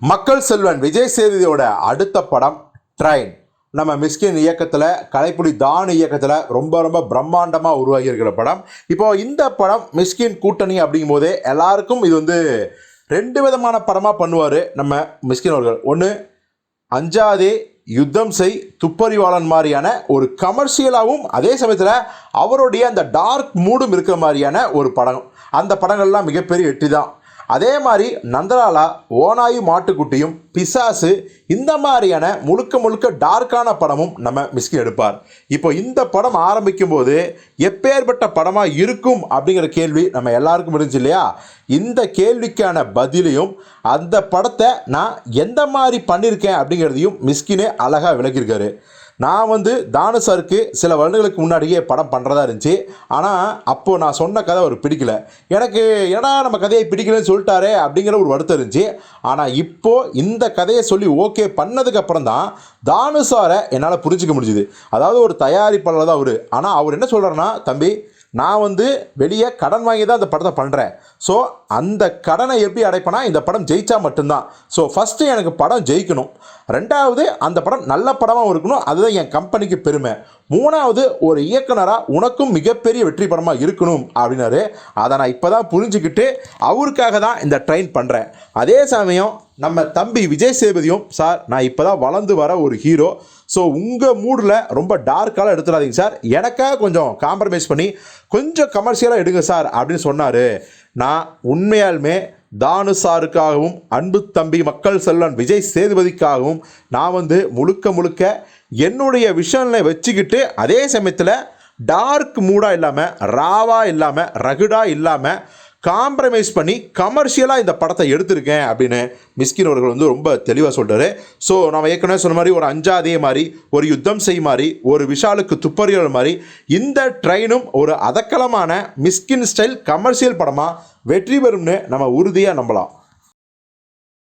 மக்கள் செல்வன் விஜய் சேதுதியோட அடுத்த படம் ட்ரெயின் நம்ம மிஸ்கின் இயக்கத்தில் கலைப்புலி தான் இயக்கத்தில் ரொம்ப ரொம்ப பிரம்மாண்டமாக உருவாகி இருக்கிற படம். இப்போ இந்த படம் மிஸ்கின் கூட்டணி அப்படிங்கும் போதே எல்லாருக்கும் இது வந்து ரெண்டு விதமான படமாக பண்ணுவார் நம்ம மிஸ்கின் அவர்கள். ஒன்று அஞ்சாதே யுத்தம் செய் துப்பறிவாளன் மாதிரியான ஒரு கமர்ஷியலாகவும் அதே சமயத்தில் அவருடைய அந்த டார்க் மூடும் இருக்கிற மாதிரியான ஒரு படம். அந்த படங்கள்லாம் மிகப்பெரிய வெற்றி தான் அதே மாதிரி நந்தலாலா ஓனாயு மாட்டுக்குட்டியும் பிசாசு இந்த மாதிரியான முழுக்க முழுக்க டார்க்கான படமும் நம்ம மிஸ்கி எடுப்பார். இப்போ இந்த படம் ஆரம்பிக்கும் போது எப்பேற்பட்ட படமாக இருக்கும் அப்படிங்கிற கேள்வி நம்ம எல்லாருக்கும் இருந்துச்சு இல்லையா? இந்த கேள்விக்கான பதிலையும் அந்த படத்தை நான் எந்த மாதிரி பண்ணியிருக்கேன் அப்படிங்கிறதையும் மிஸ்கினே அழகாக விளக்கியிருக்காரு. நான் வந்து தானு சாருக்கு சில வருடங்களுக்கு முன்னாடியே படம் பண்ணுறதா இருந்துச்சு. ஆனால் அப்போது நான் சொன்ன கதை அவர் பிடிக்கல. எனக்கு ஏன்னா நம்ம கதையை பிடிக்கலன்னு சொல்லிட்டாரே அப்படிங்கிற ஒரு வருத்தம் இருந்துச்சு. ஆனால் இப்போது இந்த கதையை சொல்லி ஓகே பண்ணதுக்கப்புறம் தான் தானு சாரை என்னால் புரிஞ்சிக்க முடிஞ்சுது. அதாவது ஒரு தயாரிப்பாளர் தான் அவர். ஆனால் அவர் என்ன சொல்கிறாருன்னா தம்பி நான் வந்து வெளியே கடன் வாங்கி தான் அந்த படத்தை பண்ணுறேன் ஸோ அந்த கடனை எப்படி அடைப்பேனா இந்த படம் ஜெயித்தா மட்டும்தான். ஸோ ஃபஸ்ட்டு எனக்கு படம் ஜெயிக்கணும். ரெண்டாவது அந்த படம் நல்ல படமாக இருக்கணும். அதுதான் என் கம்பெனிக்கு பெருமை. மூணாவது ஒரு இயக்குனராக உனக்கும் மிகப்பெரிய வெற்றி படமாக இருக்கணும் அப்படின்னாரு. அதை நான் இப்போ தான் புரிஞ்சுக்கிட்டு அவருக்காக தான் இந்த ட்ரெயின் பண்ணுறேன் அதே சமயம் நம்ம தம்பி விஜய் சேதுபதியும் சார் நான் இப்போ தான் வளர்ந்து வர ஒரு ஹீரோ ஸோ உங்கள் மூடில் ரொம்ப டார்க்காலாம் எடுத்துடாதீங்க சார். எனக்காக கொஞ்சம் காம்ப்ரமைஸ் பண்ணி கொஞ்சம் கமர்ஷியலாக எடுங்க சார் அப்படின்னு சொன்னார். நான் உண்மையாலுமே தானு சாருக்காகவும் அன்பு தம்பி மக்கள் செல்வன் விஜய் சேதுபதிக்காகவும் நான் வந்து முழுக்க முழுக்க என்னுடைய விஷனில் வச்சுக்கிட்டு அதே சமயத்தில் டார்க் மூடாக இல்லாமல் ராவாக இல்லாமல் ரகுடாக இல்லாமல் காம்ப்ரமைஸ் பண்ணி கமர்ஷியலாக இந்த படத்தை எடுத்திருக்கேன் அப்படின்னு மிஸ்கின் அவர்கள் வந்து ரொம்ப தெளிவாக சொல்கிறாரு ஸோ நம்ம ஏற்கனவே சொன்ன மாதிரி ஒரு அஞ்சாதே மாதிரி ஒரு யுத்தம் செய் மாதிரி ஒரு விஷாலுக்கு துப்பறிகள் மாதிரி இந்த ட்ரெயினும் ஒரு அதக்கலமான மிஸ்கின் ஸ்டைல் கமர்ஷியல் படமாக வெற்றி பெறும்னு நம்ம உறுதியாக நம்பலாம்.